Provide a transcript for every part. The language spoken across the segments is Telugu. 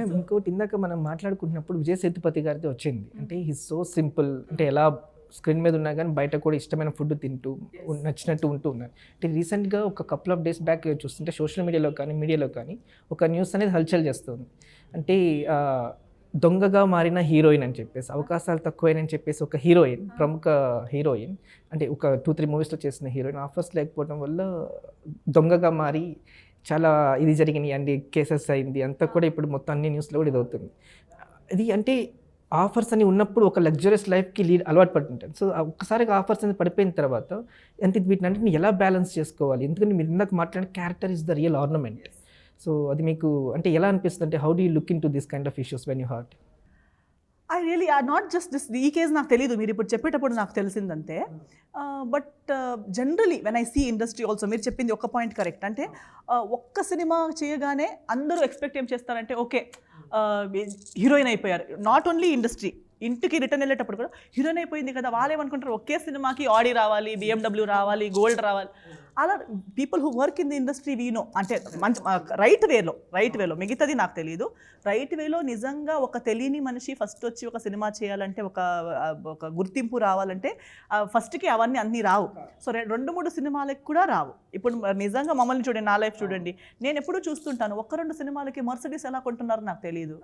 మేము ఇంకోటి ఇందాక మనం మాట్లాడుకుంటున్నప్పుడు విజయ్ సేతుపతి గారిది వచ్చింది. అంటే హీ సో సింపుల్ అంటే ఎలా స్క్రీన్ మీద ఉన్నా కానీ బయట కూడా ఇష్టమైన ఫుడ్ తింటూ నచ్చినట్టు ఉంటూ ఉన్నారు. అంటే రీసెంట్గా ఒక కపుల్ ఆఫ్ డేస్ బ్యాక్ చూస్తుంటే సోషల్ మీడియాలో కానీ మీడియాలో కానీ ఒక న్యూస్ అనేది హల్చల్ చేస్తుంది. అంటే దొంగగా మారిన హీరోయిన్ అని చెప్పేసి అవకాశాలు తక్కువైనని చెప్పేసి ఒక హీరోయిన్ ప్రముఖ హీరోయిన్ అంటే ఒక టూ త్రీ మూవీస్లో చేసిన హీరోయిన్ ఆఫర్స్ లేకపోవడం వల్ల దొంగగా మారి చాలా ఇది జరిగినాయి అండి కేసెస్ అయింది. అంతా కూడా ఇప్పుడు మొత్తం అన్ని న్యూస్లో కూడా ఇది అవుతుంది ఇది అంటే ఆఫర్స్ అని ఉన్నప్పుడు ఒక లగ్జరియస్ లైఫ్కి లీడ్ అలవాటు పడుతుంటాను సో ఒక్కసారిగా ఆఫర్స్ అనేది పడిపోయిన తర్వాత అంటే వీటిని అన్నింటిని ఎలా బ్యాలెన్స్ చేసుకోవాలి? ఎందుకంటే మీరు ఇందాక మాట్లాడిన character is the real ornament. So అది మీకు అంటే ఎలా అనిపిస్తుంది? అంటే how do you look into this kind of issues when you heard I really are not just this ఈ కేసు నాకు తెలియదు మీరు ఇప్పుడు చెప్పేటప్పుడు నాకు తెలిసిందంతే but generally when I see industry also మీరు చెప్పింది ఒక పాయింట్ కరెక్ట్ అంటే uh, ఒక్క సినిమా చేయగానే అందరూ ఎక్స్పెక్ట్ ఏం చేస్తారంటే ఓకే హీరోయిన్ uh, అయిపోయారు. నాట్ ఓన్లీ ఇండస్ట్రీ ఇంటికి రిటర్న్ వెళ్ళేటప్పుడు కూడా హీరోయిన్ అయిపోయింది కదా వాళ్ళు ఏమనుకుంటారు? ఒకే సినిమాకి ఆడి రావాలి బిఎండబ్ల్యూ రావాలి గోల్డ్ రావాలి. అలా people who work in the industry we know అంటే మంచి రైట్ వేలో రైట్ వేలో మిగతాది నాకు తెలియదు రైట్ వేలో నిజంగా ఒక తెలియని మనిషి ఫస్ట్ వచ్చి ఒక సినిమా చేయాలంటే ఒక ఒక గుర్తింపు రావాలంటే ఫస్ట్కి అవన్నీ అన్నీ రావు. సో రెండు మూడు సినిమాలకు కూడా రావు. ఇప్పుడు నిజంగా మమ్మల్ని చూడండి నా లైఫ్ చూడండి. నేను ఎప్పుడూ చూస్తుంటాను ఒక్క రెండు సినిమాలకి మర్సిడీస్ ఎలా కొంటున్నారో నాకు తెలియదు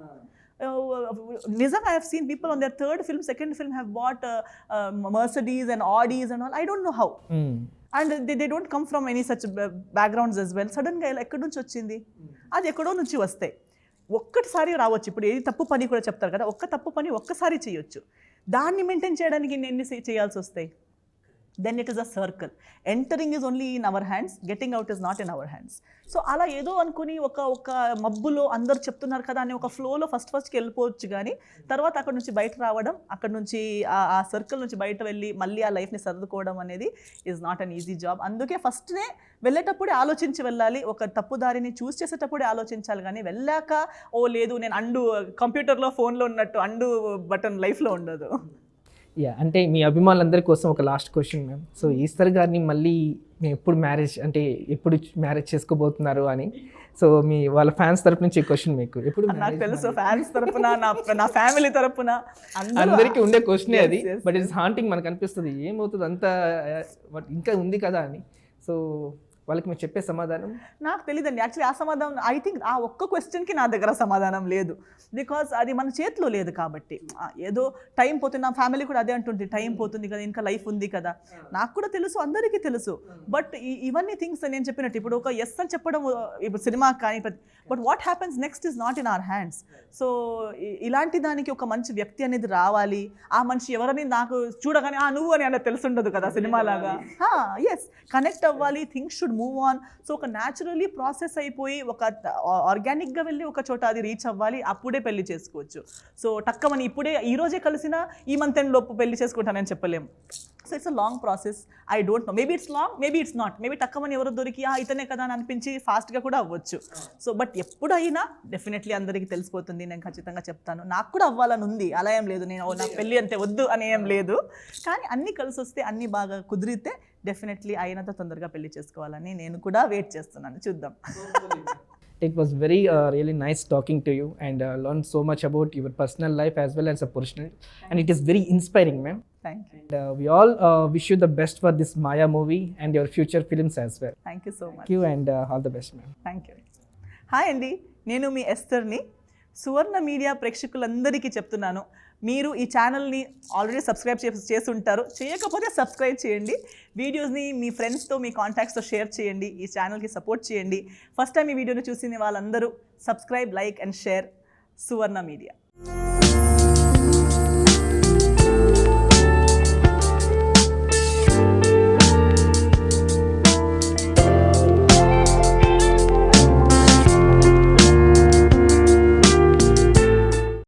నిజంగా I have seen people on their third film second film have bought Mercedes and Audis and all I don't know how and they they don't come from any such backgrounds as well సడన్గా ఇలా ఎక్కడి నుంచి వచ్చింది? అది ఎక్కడో నుంచి వస్తాయి ఒక్కటిసారి రావచ్చు. ఇప్పుడు ఏది తప్పు పని కూడా చెప్తారు కదా ఒక్క తప్పు పని ఒక్కసారి చేయొచ్చు. దాన్ని మెయింటైన్ చేయడానికి నేను ఎన్ని చేయాల్సి వస్తాయి? Then it is a circle entering is only in our hands getting out is not in our hands so అలా ఏదో అనుకుని ఒక ఒక మబ్బులో అందరు చెప్తున్నారు కదా అని ఒక ఫ్లోలో ఫస్ట్ ఫస్ట్కి వెళ్ళిపోవచ్చు కానీ తర్వాత అక్కడ నుంచి బయట రావడం అక్కడ నుంచి ఆ- సర్కిల్ నుంచి బయట వెళ్ళి మళ్ళీ ఆ లైఫ్ని సర్దుకోవడం అనేది is not an easy job అందుకే ఫస్ట్నే వెళ్ళేటప్పుడే ఆలోచించి వెళ్ళాలి. ఒక తప్పు దారిని చూస్ చేసేటప్పుడే ఆలోచించాలి కానీ వెళ్ళాక ఓ లేదు నేను అండు కంప్యూటర్లో ఫోన్లో ఉన్నట్టు అండు బటన్ లైఫ్లో ఉండదు. యా అంటే మీ అభిమానులందరి కోసం ఒక last question ma'am so Eshwar గారిని మళ్ళీ మేము ఎప్పుడు మ్యారేజ్ అంటే ఎప్పుడు మ్యారేజ్ చేసుకోబోతున్నారు అని. సో మీ వాళ్ళ ఫ్యాన్స్ తరపు నుంచి క్వశ్చన్ మీకు. ఎప్పుడు నాకు తెలుసు ఫ్యాన్స్ తరపున నా ఫ్యామిలీ తరపున. అందరూ అందరికీ ఉండే క్వశ్చనే అది. బట్ ఇట్స్ హాంటింగ్ మనకు అనిపిస్తుంది. ఏమవుతుంది అంతా ఇంకా ఉంది కదా అని. సో వాళ్ళకి మీరు చెప్పే సమాధానం? నాకు తెలియదండి యాక్చువల్లీ ఆ సమాధానం ఐ థింక్ ఆ ఒక్క క్వశ్చన్కి నా దగ్గర సమాధానం లేదు. బికాస్ అది మన చేతిలో లేదు కాబట్టి. ఏదో టైం పోతుంది. నా ఫ్యామిలీ కూడా అదే అంటుంది టైం పోతుంది కదా ఇంకా లైఫ్ ఉంది కదా. నాకు కూడా తెలుసు అందరికీ తెలుసు. బట్ ఇవన్నీ థింగ్స్ నేను చెప్పినట్టు ఇప్పుడు ఒక ఎస్ అని చెప్పడం ఇప్పుడు సినిమా కానీ but what happens next is not in our hands so ఇలాంటి దానికి ఒక మంచి వ్యక్తి అనేది రావాలి. ఆ మనిషి ఎవరని నాకు చూడగానే ఆ నువ్వు అని అలా తెలుసుండదు కదా సినిమా లాగా ఎస్ కనెక్ట్ అవ్వాలి things should move on so ఒక న్యాచురలీ ప్రాసెస్ అయిపోయి ఒక ఆర్గానిక్గా వెళ్ళి ఒక చోట అది రీచ్ అవ్వాలి అప్పుడే పెళ్ళి చేసుకోవచ్చు. సో టక్కమని ఇప్పుడే ఈ రోజే కలిసినా ఈ మంత్ ఎండ్ లోపు పెళ్ళి చేసుకుంటానని చెప్పలేము. So it's a long process I don't know maybe it's long maybe it's not maybe తక్కువని ఎవరు దొరికి ఆ ఇతనే కదా అని అనిపించి ఫాస్ట్గా కూడా అవ్వచ్చు. సో బట్ ఎప్పుడైనా డెఫినెట్లీ అందరికీ తెలిసిపోతుంది. నేను ఖచ్చితంగా చెప్తాను. నాకు కూడా అవ్వాలని ఉంది. అలా ఏం లేదు. నేను నా నాకు పెళ్ళి అంతే వద్దు అని ఏం లేదు. కానీ అన్నీ కలిసి వస్తే అన్నీ బాగా కుదిరితే డెఫినెట్లీ అయినంత తొందరగా పెళ్ళి చేసుకోవాలని నేను కూడా వెయిట్ చేస్తున్నాను. చూద్దాం. It was very really nice talking to you and learn so much about your personal life as well as a personal and it is very inspiring ma'am thank you and we all wish you the best for this Maya movie and your future films as well thank you so much thank you and all the best ma'am thank you hi అండి నేను మీ ఎస్తర్ని సువర్ణ మీడియా ప్రేక్షకులందరికీ చెప్తున్నాను. మీరు ఈ ఛానల్ని ఆల్రెడీ సబ్స్క్రైబ్ చేసి చేసి ఉంటారు చేయకపోతే సబ్స్క్రైబ్ చేయండి. వీడియోస్ని మీ ఫ్రెండ్స్తో మీ కాంటాక్ట్స్తో షేర్ చేయండి. ఈ ఛానల్కి సపోర్ట్ చేయండి. ఫస్ట్ టైం ఈ వీడియోని చూసిన వాళ్ళందరూ subscribe like and share Suvarna media.